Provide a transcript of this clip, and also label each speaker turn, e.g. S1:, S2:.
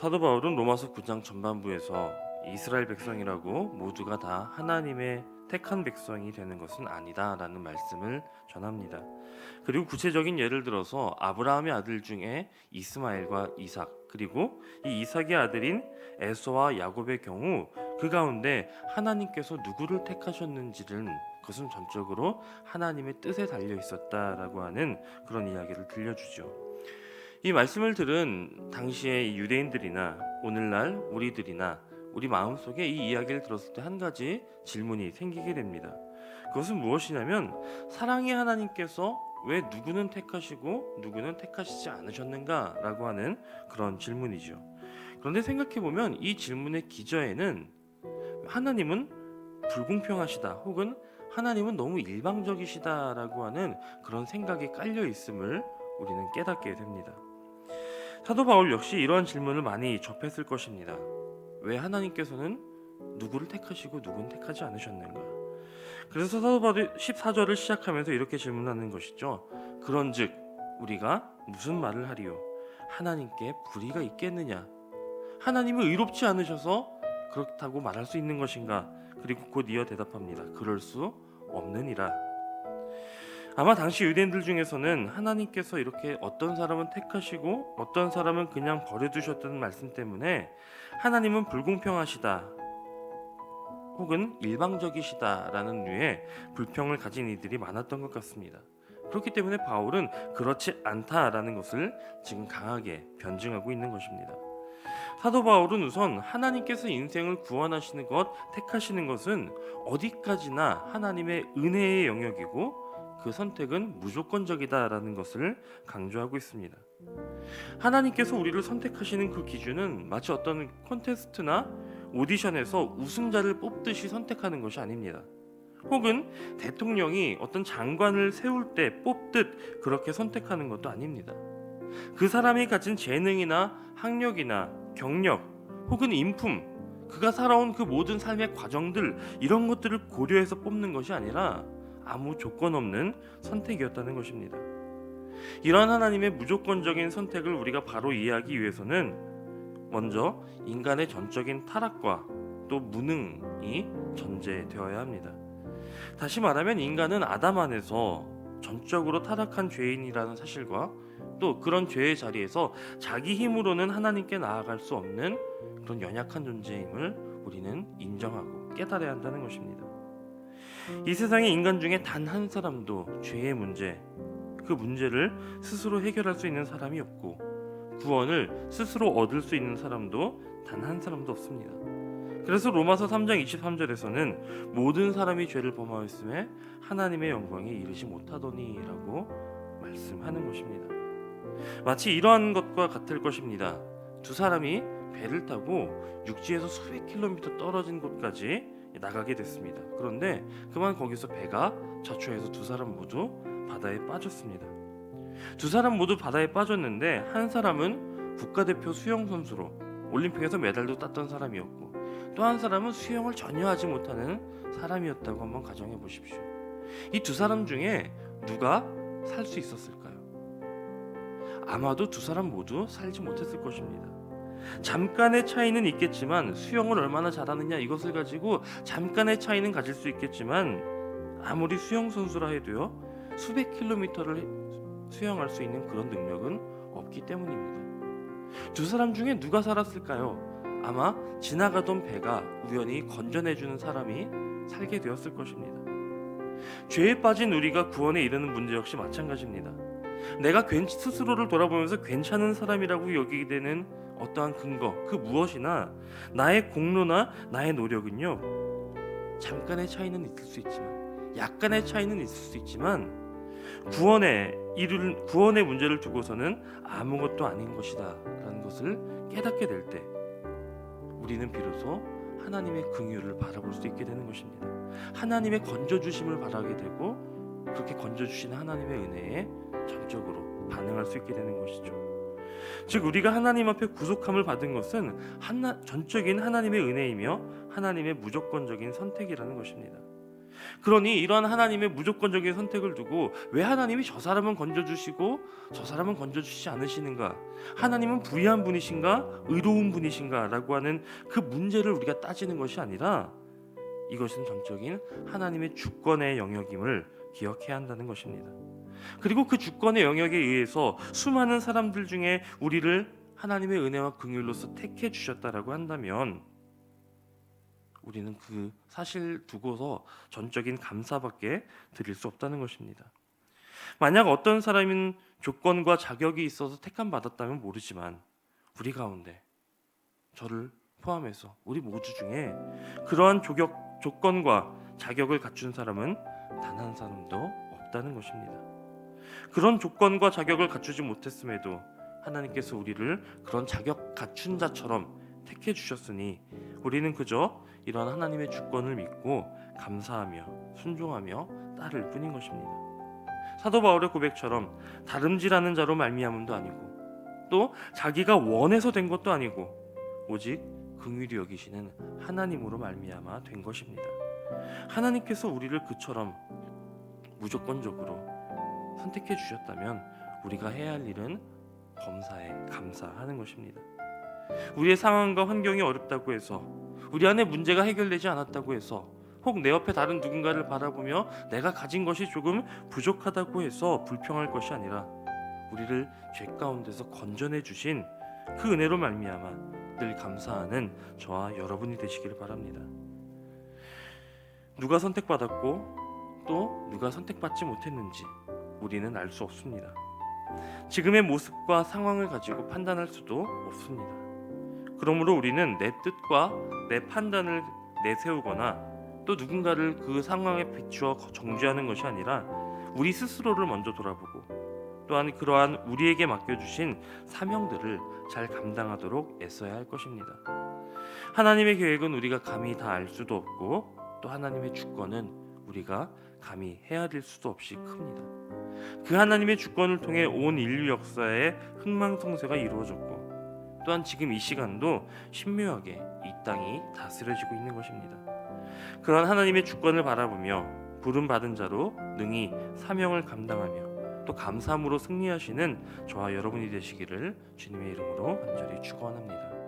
S1: 사도 바울은 로마서 9장 전반부에서 이스라엘 백성이라고 모두가 다 하나님의 택한 백성이 되는 것은 아니다라는 말씀을 전합니다. 그리고 구체적인 예를 들어서 아브라함의 아들 중에 이스마엘과 이삭 그리고 이 이삭의 아들인 에서와 야곱의 경우 그 가운데 하나님께서 누구를 택하셨는지는 그것은 전적으로 하나님의 뜻에 달려 있었다라고 하는 그런 이야기를 들려주죠. 이 말씀을 들은 당시의 유대인들이나 오늘날 우리들이나 우리 마음속에 이 이야기를 들었을 때 한 가지 질문이 생기게 됩니다. 그것은 무엇이냐면 사랑의 하나님께서 왜 누구는 택하시고 누구는 택하시지 않으셨는가라고 하는 그런 질문이죠. 그런데 생각해 보면 이 질문의 기저에는 하나님은 불공평하시다 혹은 하나님은 너무 일방적이시다라고 하는 그런 생각이 깔려 있음을 우리는 깨닫게 됩니다. 사도 바울 역시 이러한 질문을 많이 접했을 것입니다. 왜 하나님께서는 누구를 택하시고 누구는 택하지 않으셨는가? 그래서 사도 바울 14절을 시작하면서 이렇게 질문하는 것이죠. 그런즉 우리가 무슨 말을 하리요? 하나님께 불의가 있겠느냐? 하나님은 의롭지 않으셔서 그렇다고 말할 수 있는 것인가? 그리고 곧 이어 대답합니다. 그럴 수 없느니라. 아마 당시 유대인들 중에서는 하나님께서 이렇게 어떤 사람은 택하시고 어떤 사람은 그냥 버려두셨다는 말씀 때문에 하나님은 불공평하시다 혹은 일방적이시다라는 류의 불평을 가진 이들이 많았던 것 같습니다. 그렇기 때문에 바울은 그렇지 않다라는 것을 지금 강하게 변증하고 있는 것입니다. 사도 바울은 우선 하나님께서 인생을 구원하시는 것, 택하시는 것은 어디까지나 하나님의 은혜의 영역이고 그 선택은 무조건적이다라는 것을 강조하고 있습니다. 하나님께서 우리를 선택하시는 그 기준은 마치 어떤 콘테스트나 오디션에서 우승자를 뽑듯이 선택하는 것이 아닙니다. 혹은 대통령이 어떤 장관을 세울 때 뽑듯 그렇게 선택하는 것도 아닙니다. 그 사람이 가진 재능이나 학력이나 경력 혹은 인품 그가 살아온 그 모든 삶의 과정들 이런 것들을 고려해서 뽑는 것이 아니라 아무 조건 없는 선택이었다는 것입니다. 이러한 하나님의 무조건적인 선택을 우리가 바로 이해하기 위해서는 먼저 인간의 전적인 타락과 또 무능이 전제되어야 합니다. 다시 말하면 인간은 아담 안에서 전적으로 타락한 죄인이라는 사실과 또 그런 죄의 자리에서 자기 힘으로는 하나님께 나아갈 수 없는 그런 연약한 존재임을 우리는 인정하고 깨달아야 한다는 것입니다. 이 세상에 인간 중에 단 한 사람도 죄의 문제, 그 문제를 스스로 해결할 수 있는 사람이 없고 구원을 스스로 얻을 수 있는 사람도 단 한 사람도 없습니다. 그래서 로마서 3장 23절에서는 모든 사람이 죄를 범하였음에 하나님의 영광에 이르지 못하더니라고 말씀하는 것입니다. 마치 이러한 것과 같을 것입니다. 두 사람이 배를 타고 육지에서 수백 킬로미터 떨어진 곳까지 나가게 됐습니다. 그런데 그만 거기서 배가 자초해서 두 사람 모두 바다에 빠졌습니다. 두 사람 모두 바다에 빠졌는데 한 사람은 국가대표 수영 선수로 올림픽에서 메달도 땄던 사람이었고 또 한 사람은 수영을 전혀 하지 못하는 사람이었다고 한번 가정해 보십시오. 이 두 사람 중에 누가 살 수 있었을까요? 아마도 두 사람 모두 살지 못했을 것입니다. 잠깐의 차이는 있겠지만 수영을 얼마나 잘하느냐 이것을 가지고 잠깐의 차이는 가질 수 있겠지만 아무리 수영 선수라 해도요 수백 킬로미터를 수영할 수 있는 그런 능력은 없기 때문입니다. 두 사람 중에 누가 살았을까요? 아마 지나가던 배가 우연히 건져내주는 사람이 살게 되었을 것입니다. 죄에 빠진 우리가 구원에 이르는 문제 역시 마찬가지입니다. 내가 괜 스스로를 돌아보면서 괜찮은 사람이라고 여기게 되는 어떠한 근거 그 무엇이나 나의 공로나 나의 노력은요 잠깐의 차이는 있을 수 있지만 약간의 차이는 있을 수 있지만 구원에 이룰 구원의 문제를 두고서는 아무것도 아닌 것이다라는 것을 깨닫게 될 때 우리는 비로소 하나님의 긍휼을 바라볼 수 있게 되는 것입니다. 하나님의 건져 주심을 바라게 되고 그렇게 건져 주신 하나님의 은혜에 전적으로 반응할 수 있게 되는 것이죠. 즉 우리가 하나님 앞에 구속함을 받은 것은 하나, 전적인 하나님의 은혜이며 하나님의 무조건적인 선택이라는 것입니다. 그러니 이러한 하나님의 무조건적인 선택을 두고 왜 하나님이 저 사람은 건져주시고 저 사람은 건져주시지 않으시는가? 하나님은 불의한 분이신가? 의로운 분이신가? 라고 하는 그 문제를 우리가 따지는 것이 아니라 이것은 전적인 하나님의 주권의 영역임을 기억해야 한다는 것입니다. 그리고 그 주권의 영역에 의해서 수많은 사람들 중에 우리를 하나님의 은혜와 긍휼로서 택해 주셨다라고 한다면 우리는 그 사실 두고서 전적인 감사밖에 드릴 수 없다는 것입니다. 만약 어떤 사람인 조건과 자격이 있어서 택함 받았다면 모르지만 우리 가운데 저를 포함해서 우리 모두 중에 그러한 조격, 조건과 자격을 갖춘 사람은 단 한 사람도 없다는 것입니다. 그런 조건과 자격을 갖추지 못했음에도 하나님께서 우리를 그런 자격 갖춘 자처럼 택해 주셨으니 우리는 그저 이러한 하나님의 주권을 믿고 감사하며 순종하며 따를 뿐인 것입니다. 사도 바울의 고백처럼 다름질하는 자로 말미암음도 아니고 또 자기가 원해서 된 것도 아니고 오직 긍휼히 여기시는 하나님으로 말미암아 된 것입니다. 하나님께서 우리를 그처럼 무조건적으로 선택해 주셨다면 우리가 해야 할 일은 범사에 감사하는 것입니다. 우리의 상황과 환경이 어렵다고 해서 우리 안에 문제가 해결되지 않았다고 해서 혹 내 옆에 다른 누군가를 바라보며 내가 가진 것이 조금 부족하다고 해서 불평할 것이 아니라 우리를 죄 가운데서 건져내 주신 그 은혜로 말미암아 늘 감사하는 저와 여러분이 되시기를 바랍니다. 누가 선택받았고 또 누가 선택받지 못했는지 우리는 알 수 없습니다. 지금의 모습과 상황을 가지고 판단할 수도 없습니다. 그러므로 우리는 내 뜻과 내 판단을 내세우거나 또 누군가를 그 상황에 비추어 정죄하는 것이 아니라 우리 스스로를 먼저 돌아보고 또한 그러한 우리에게 맡겨주신 사명들을 잘 감당하도록 애써야 할 것입니다. 하나님의 계획은 우리가 감히 다 알 수도 없고 또 하나님의 주권은 우리가 감히 헤아릴 수도 없이 큽니다. 그 하나님의 주권을 통해 온 인류 역사의 흥망성쇠가 이루어졌고 또한 지금 이 시간도 신묘하게 이 땅이 다스려지고 있는 것입니다. 그런 하나님의 주권을 바라보며 부름 받은 자로 능히 사명을 감당하며 또 감사함으로 승리하시는 저와 여러분이 되시기를 주님의 이름으로 간절히 축원합니다.